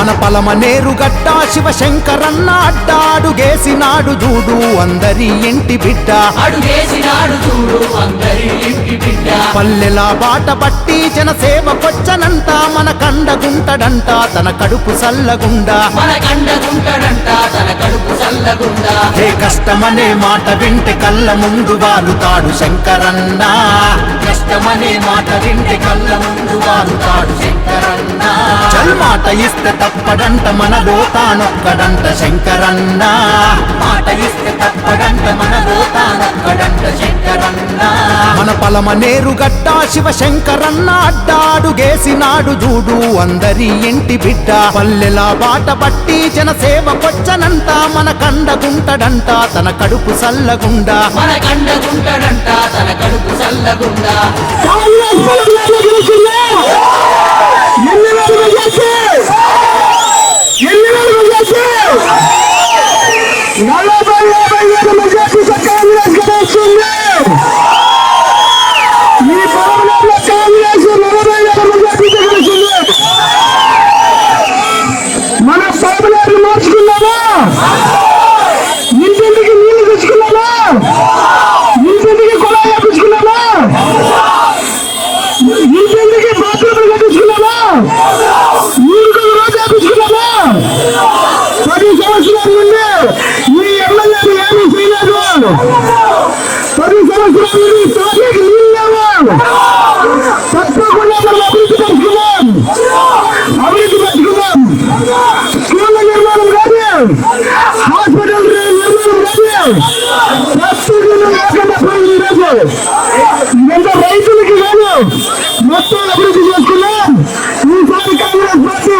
మన పలమ నేరుగడ్డ శివశంకరన్న అడ్డాడు గేసినాడు చూడు అందరి ఇంటి బిడ్డ. అడుగేసినాడు చూడు అందరి ఇంటి బిడ్డ. పల్లెల బాట పట్టి జనసేవ కొచ్చనంట మన కండగుంటడంట తన కడుపు సల్లగుండా. మన కండగుంటడంట తన కడుపు చల్లగుండా ఏ కష్టమనే మాట వింటే కళ్ళ ముందు వాలుతాడు శంకరన్న. కష్టమనే మాట వింటే కళ్ళ ముందు వాలుతాడు శంకరన్న. చల్ మాట ఇస్తే తప్పడంట మనలో తానొక్కడంట శంకరన్న మాట ఇస్తే తప్పడంట మనలో తానొక్కడంట శంకరన్న మన పలమ నేరుగడ్డ శివశంకరన్న అడ్డాడు గేసినాడు చూడు అందరి ఇంటి బిడ్డ పల్లెల బాట పట్టి జనసేవ కొచ్చనంట మన కండగుంటడంట తన కడుపు సల్లగుండా మన కండగుంటడంట తన కడుపు చల్లగుండా పాపులారిటీ మార్చుకున్నామా ఇంటింటికి నీళ్లు తెచ్చుకున్నామా ఇంటింటికి కుళాయి వేపించుకున్నామా ఇంటింటికి బాత్రూములు కట్టించుకున్నామా ఊరికి రోజు వేపించుకున్నామా పది సంవత్సరాల నుండి ఈ ఎమ్మెల్యేలు ఏమీ చేయలేదు పది సంవత్సరాల నుండి తాగేకి నీళ్ళు లేవు తప్పకుండా మనం అభివృద్ధి పరుచుకున్నాం అభివృద్ధి పరుచుకున్నాం స్కూళ్ళ నిర్మాణం కానీ హాస్పిటల్ నిర్మాణం కానీ సబ్సిడీలు లేకుండా పోయింది ఈరోజు ఇదంతా రైతులకి కాదు మొత్తం అభివృద్ధి చేసుకున్నాం ఈసారి కాంగ్రెస్ పార్టీ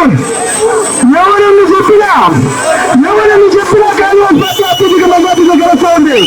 ఎవరని చెప్పినా ఎవరని చెప్పినా కాంగ్రెస్ పార్టీ అత్యధిక మెజార్టీతో గెలుస్తా ఉంది